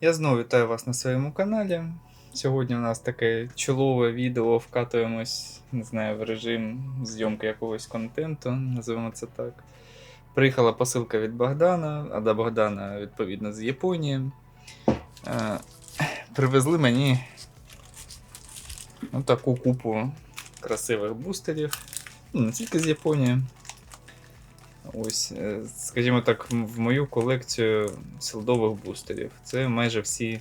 Я знову вітаю вас на своєму каналі. Сьогодні у нас таке чолове відео, вкатуємось, не знаю, в режим зйомки якогось контенту, називаємо це так. Приїхала посилка від Богдана, а до Богдана, відповідно, з Японії. Е, привезли мені таку купу красивих бустерів. Ну, не тільки з Японії. Ось, е, скажімо так, в мою колекцію селдових бустерів. Це майже всі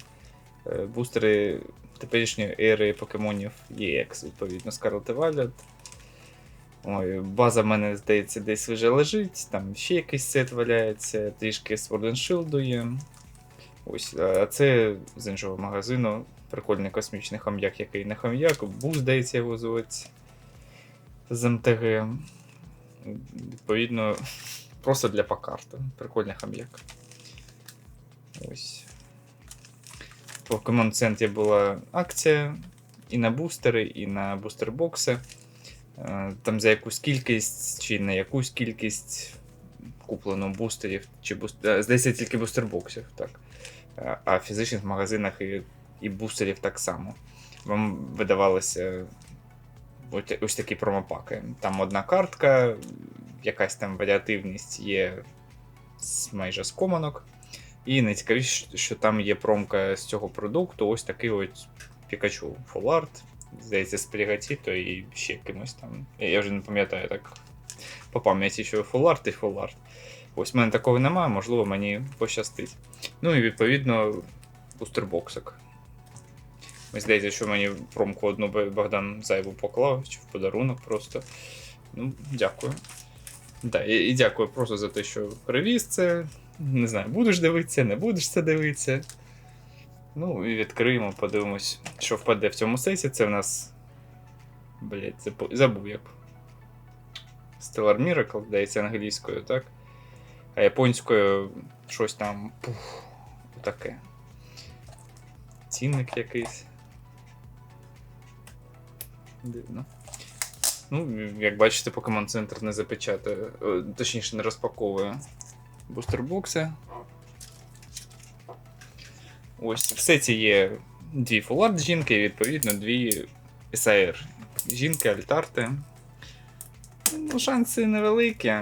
е, бустери теперішньої ери покемонів EX, відповідно, Scarlet Violet. Ой, база в мене, здається, десь вже лежить, там ще якийсь сет валяється, трішки Sword and Shield є. Ось, а це з іншого магазину. Прикольний космічний хам'як, який не хам'як, був, здається, його звуть з МТГ. Відповідно, просто для покарти. Прикольний хам'як. Ось. В Центрі була акція і на бустери, і на бустербокси. Е, Там за якусь кількість, чи на якусь кількість куплено бустерів, чи буст... е, здається, тільки бустербоксів, так. Е, А в фізичних магазинах і, і бустерів так само. Вам видавалося ось, такі промопаки. Там одна картка, якась там варіативність є майже з команок. І найцікавіше, що там є промка з цього продукту, ось такий ось Пікачу Full Art. Здається, з Прігатіто і ще кимось там. Я я вже не пам'ятаю так по пам'яті, що Full Art і Full Art. Ось в мене такого немає, можливо, мені пощастить. Ну і відповідно бустербоксик. Мені здається, що мені промку одну Богдан зайву поклав, чи в подарунок просто. Ну, дякую. Да, і, і дякую просто за те, що привіз це. Не знаю, будеш дивитися, не будеш це дивитися. Ну, і відкриємо, подивимось, що впаде в цьому сесі. Це в нас. Блять, забув, забув як. Stellar Miracle, здається, англійською, так? А японською щось там. Пух, таке. Цінник якийсь. Дивно. Ну, як бачите, Pokemon Center не запечатує, е, точніше, не розпаковує бустербокси. Ось в сеті є дві фулард жінки і відповідно дві SAR жінки, альтарти. Ну, шанси невеликі.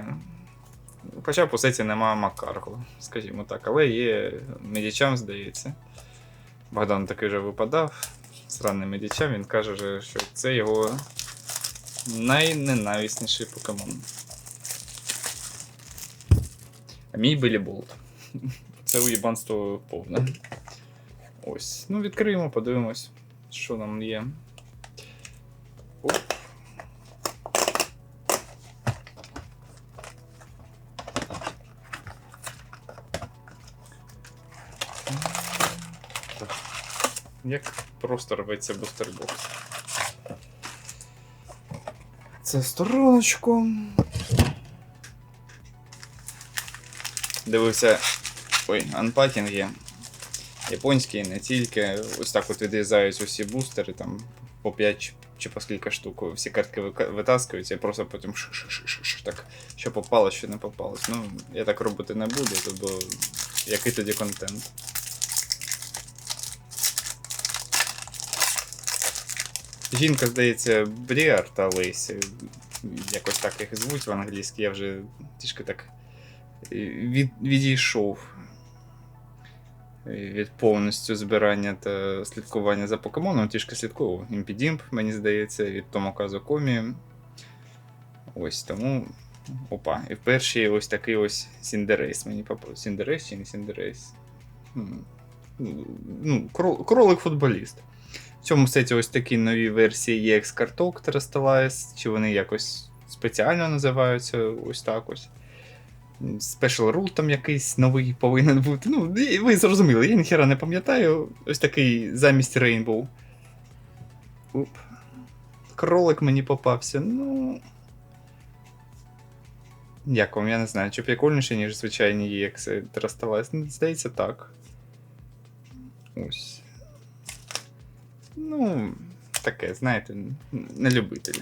Хоча по сеті немає Макарго, скажімо так, але є медічам, здається. Богдан такий же випадав з ранним медічам, він каже, що це його найненависніший покемон. А мій Беліболт. Це уєбанство повне. Ось. Ну, відкриємо, подивимось, що нам є. Оп. Як просто рветься бустербокс. Це стороночку. Дивився. Ой, анпакінг є. Японський, не тільки. Ось так от відрізають усі бустери, там по 5 чи- чи по скільки штук. Всі картки витаскуються, і просто потім так, що попало, що не попалось. Ну, я так робити не буду, бо який тоді контент. Жінка, здається, Бріар та Лейсі. Якось так їх звуть в англійській, я вже трішки так е, від, відійшов від повністю збирання та слідкування за покемоном, трішки слідкував. Імпідімп, мені здається, від Томоказу Комі. Ось тому. Опа. І в першій ось такий ось Сіндерейс мені попав. Сіндерейс чи не Сіндерейс? Ну, кролик-футболіст. В цьому сеті ось такі нові версії EX карток Terrestrialize, чи вони якось спеціально називаються ось так ось. Special Rule там якийсь новий повинен бути. Ну, ви зрозуміли, я ніхера не пам'ятаю. Ось такий замість Rainbow. Уп. Кролик мені попався. Ну. Як вам, я не знаю, чи прикольніше, ніж звичайні EX Terrestrialize? Ну, Здається, так. Ось. Ну, таке, знаєте, н- не любителя.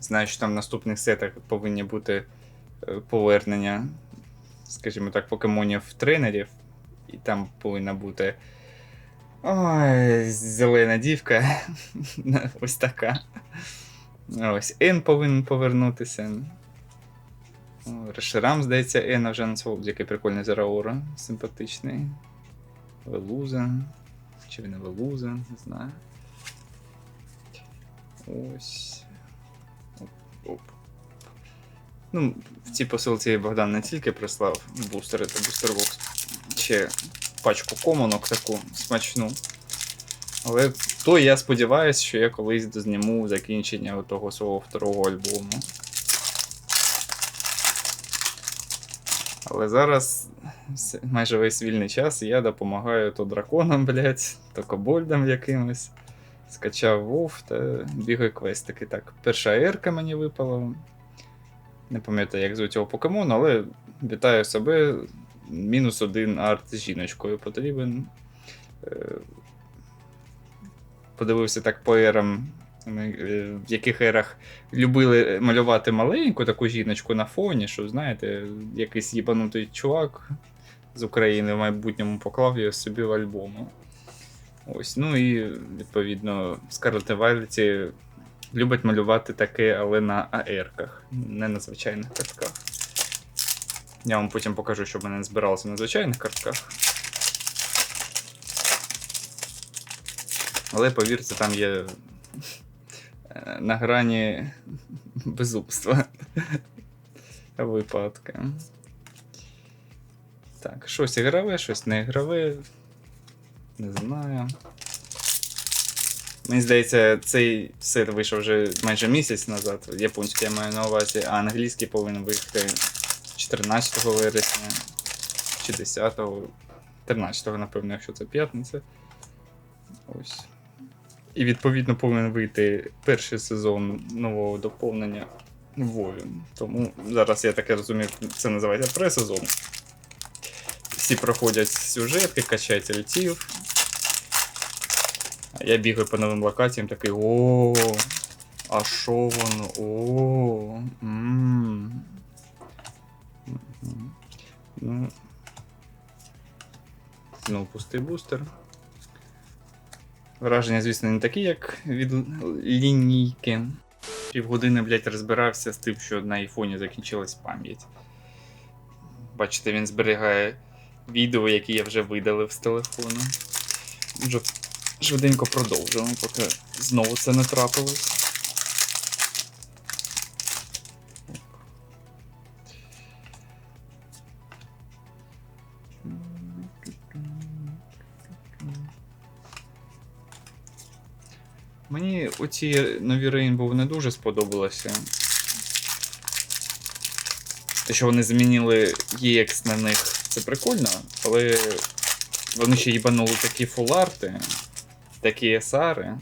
Знаю, що там в наступних сетах повинні бути е, повернення, скажімо так, покемонів тренерів. І там повинна бути. Ой, зелена дівка. Ось така. Ось Н повинен повернутися. Решерам, здається, Ена вже назвав, який прикольний Зераура, симпатичний. Велуза. Чи він не Велуза, не знаю. Ось. Оп, оп. Ну, в цій посилці Богдан не тільки прислав бустери та бустербокс, ще пачку комонок таку смачну. Але то я сподіваюся, що я колись дозніму закінчення того свого второго альбому. Але зараз майже весь вільний час я допомагаю то драконам, блять, то кобольдам якимось. Скачав Вов та бігаю квестики. Так, перша ерка мені випала. Не пам'ятаю, як звуть цього покемона, але вітаю себе. Мінус один арт з жіночкою потрібен. Е, Подивився так по ерам, в яких ерах любили малювати маленьку таку жіночку на фоні, що, знаєте, якийсь їбанутий чувак з України в майбутньому поклав її собі в альбому. Ось, ну і відповідно Scarlet і Violet любить малювати таке, але на АРках, не на звичайних картках. Я вам потім покажу, що в мене збиралося на звичайних картках. Але повірте, там є е, на грані безумства випадки. Так, щось ігрове, щось не ігрове. Не знаю. Мені здається, цей сет вийшов вже майже місяць назад. Японський я маю на увазі, а англійський повинен вийти 14 вересня чи 10 13 напевно, якщо це п'ятниця. Ось. І відповідно повинен вийти перший сезон нового доповнення Вові. Тому зараз я таке розумію, це називається пресезон. Всі проходять сюжетки, качають альтів. А я бігаю по новим локаціям, такий о, а що воно? О. Ну. Знову пустий бустер. Враження, звісно, не такі, як від лінійки. Півгодини, блядь, розбирався з тим, що на айфоні закінчилась пам'ять. Бачите, він зберігає відео, які я вже видалив з телефону. Вже швиденько продовжуємо, поки знову це не трапилось. Оці нові Rainbow не дуже сподобалося. Те, що вони змінили EX на них, це прикольно, але вони ще їбанули такі фуларти, такі есари.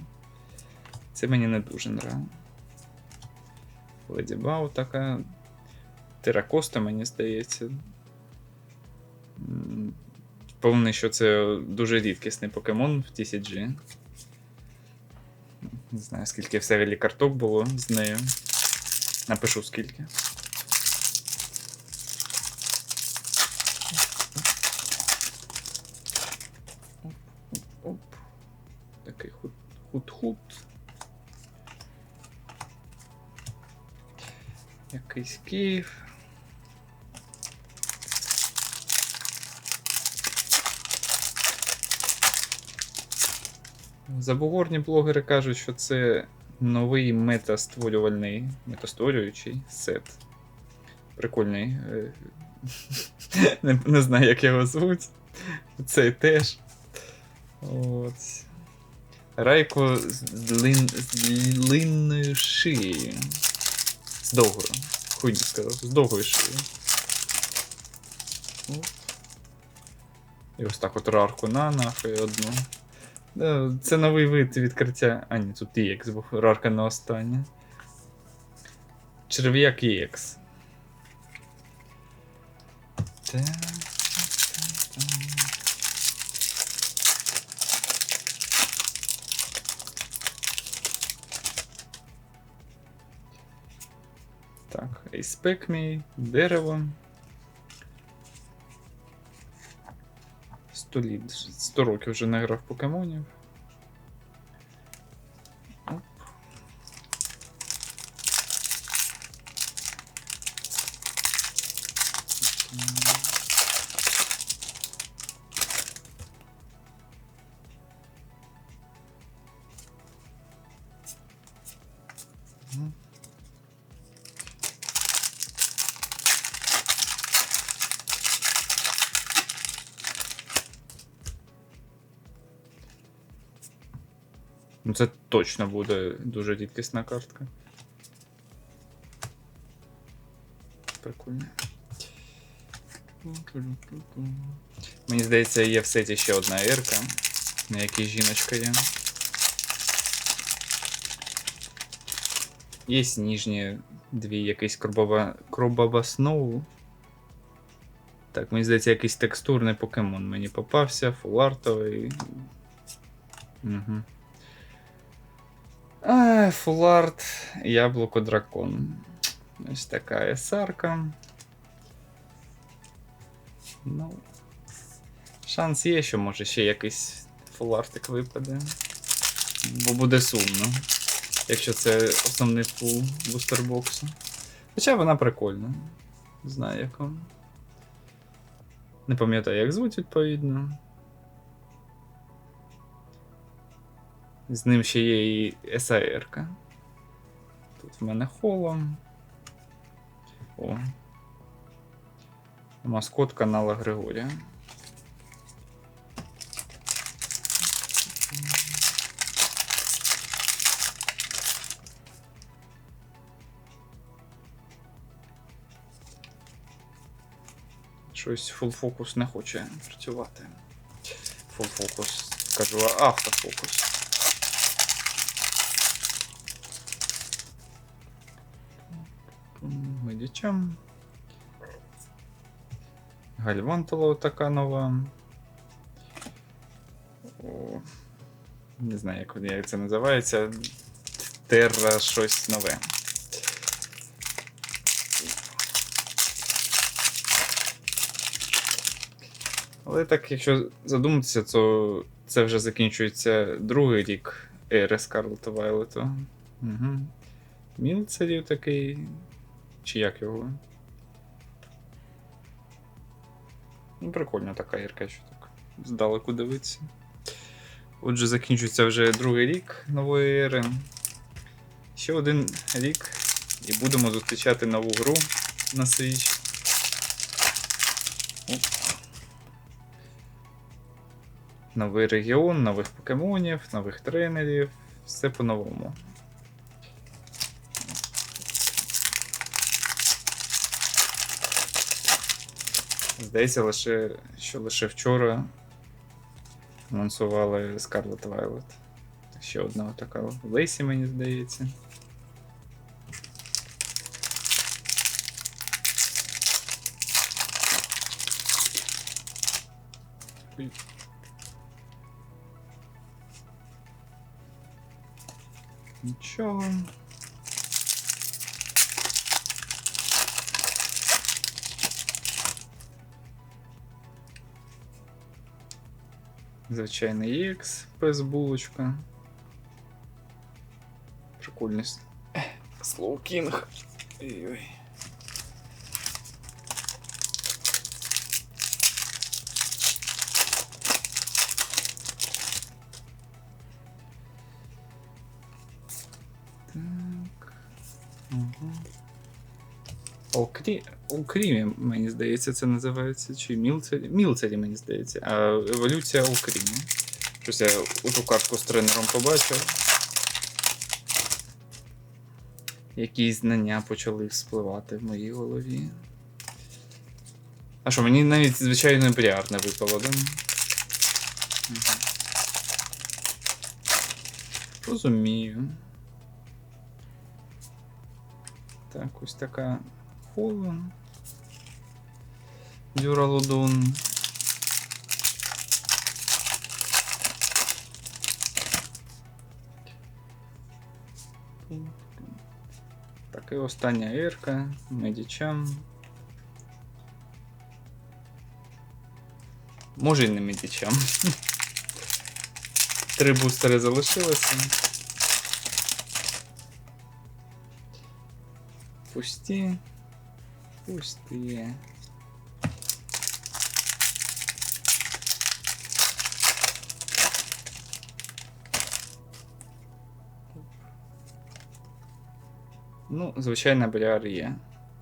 Це мені не дуже нравится. Леді Бау така. Теракоста, мені здається. М, Впевнений, що це дуже рідкісний покемон в TCG. Не знаю, скільки взагалі карток було з нею. Напишу скільки. Оп. Такий худ-худ. Якийсь Київ. Забугорні блогери кажуть, що це новий метастворювальний, метастворюючий сет. Прикольний. е, Не, не знаю, як його звуть. Цей теж. От. Райко з, длин, з длинною шиєю. З довгою. Хуйні сказав, з довгою шиєю. І ось так от рарку на нахуй одну. Да, Це новий вид відкриття. А, ні, тут EX був рарка на останнє. Черв'як EX. Так. Спек мій, дерево. 100 літ, 100 років вже не грав покемонів. Ну, це точно буде дуже рідкісна картка. Прикольно. Мені здається, є в сеті ще одна ерка, на якій жіночка є. Є ніжні дві якийсь кробова, кробова сноу. Так, мені здається, якийсь текстурний покемон мені попався, фулартовий. Угу. Фуларт, яблуко дракон. Ось така есарка. Ну. Шанс є, що може ще якийсь фулартик випаде. Бо буде сумно. Якщо це основний фул бустербоксу. Хоча вона прикольна. Знаю як вам. Не пам'ятаю, як звуть відповідно. З ним ще є і САР-ка. Тут в мене холом. О. Маскот канала Григорія. Щось фулфокус не хоче працювати. Фулфокус, кажу, а автофокус. Медічам. Гальвантула така нова. О, не знаю, як це називається. Терра щось нове. Але так, якщо задуматися, то це вже закінчується другий рік ери Скарлета Вайлету. Угу. Мілцерів такий. Чи як його? Ну, прикольна така гірка, що так. Здалеку дивитися. Отже, закінчується вже другий рік нової ери. Ще один рік. І будемо зустрічати нову гру на Switch. Новий регіон, нових покемонів, нових тренерів. Все по-новому. Здається, лише, що лише вчора анонсували Scarlet Violet. Ще одна така в Лейсі, мені здається. Нічого. Звичайний X, без булочка. Прикольність. Слоу Кінг. Ой-ой. Алкрі... Алкрімі, мені здається, це називається. Чи Мілцері? Мілцері, мені здається. А еволюція Алкрімі. Щось я у ту картку з тренером побачив. Якісь знання почали вспливати в моїй голові. А що, мені навіть звичайно не випало, да? Угу. Розумію. Так, ось така холон. Дюралодон. Так, і остання ерка, медічам. Може і не медічам. Три бустери залишилося. Пусті. Пусті. Ну, звичайна є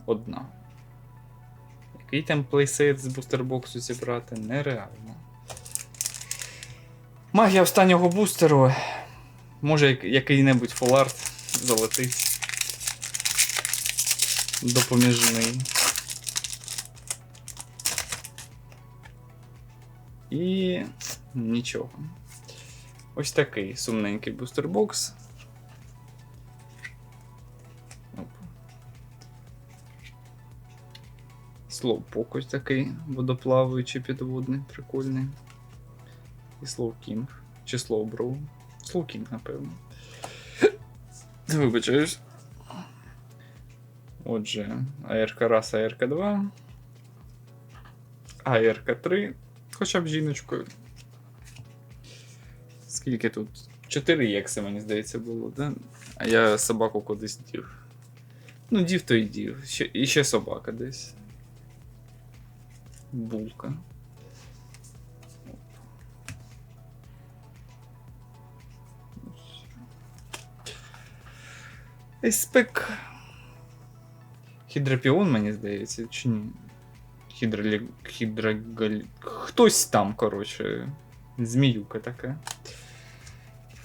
одна. Який там плейсет з бустербоксу зібрати? Нереально. Магія останнього бустеру. Може який-небудь фоларт залетить. Допоміжний. І нічого. Ось такий сумненький бустербокс. Слоупок ось такий водоплаваючий підводний, прикольний. І Слоукінг. Чи Слоуброу. Слоукінг, напевно. Вибачаюсь. Отже, АРК раз, АРК 2. АРК 3. Хоча б жіночкою. Скільки тут? 4 єкси, мені здається, було, да? А я собаку кудись дів. Ну, дів то й дів. Ще, і ще собака десь. Булка. Еспек. Хідропіон, мені здається, чи ні? Хідролі... Хідрогаль... Хтось там, коротше. Зміюка така.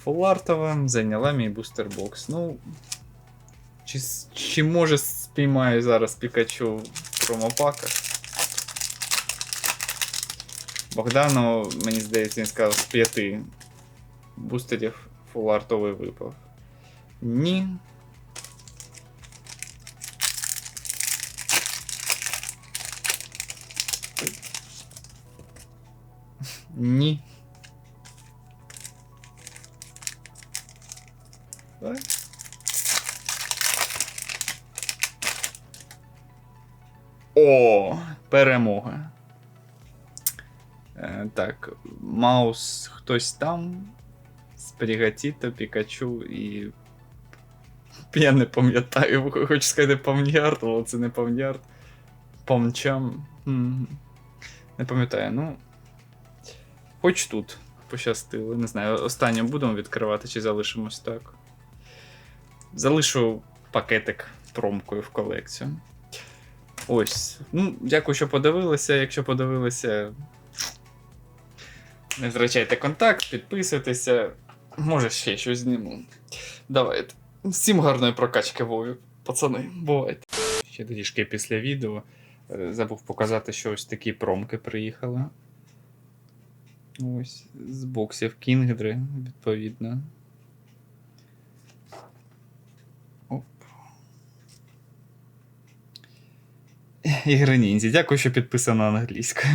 Фолартова зайняла мій бустербокс. Ну. Чи, с- чи може спіймаю зараз Пікачу в промопаках? Богдану, мені здається, він сказав, з п'яти бустерів фулартовий випав. Ні. Ні. Так. О, перемога. Е, так, Маус хтось там. Спрігатіто, Пікачу і. Я не пам'ятаю, хочу сказати Павнярд, але це не Павнярд. Помчам. Не пам'ятаю, ну. Хоч тут пощастило. Не знаю, останнє будемо відкривати чи залишимось так. Залишу пакетик промкою в колекцію. Ось. Ну, дякую, що подивилися. Якщо подивилися, не втрачайте контакт, підписуйтеся. Може, ще щось зніму. Давайте. Всім гарної прокачки Вові, пацани, бувайте. Ще трішки після відео. е, Забув показати, що ось такі промки приїхали. Ось, з боксів Кінгдри, відповідно. Оп. Ігри Ніндзі. Дякую, що підписано англійською.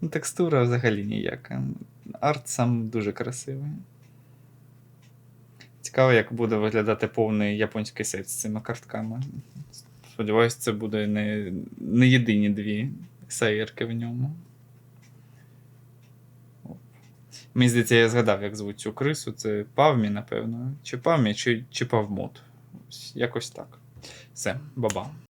Ну, Текстура взагалі ніяка. Арт сам дуже красивий. Цікаво, як буде виглядати повний японський сет з цими картками. Сподіваюсь, це буде не, не єдині дві сейерки в ньому. Мені здається, я згадав, як звуть цю крису. Це Павмі, напевно. Чи Павмі, чи, чи Павмот. Ось, Якось так. Все, баба.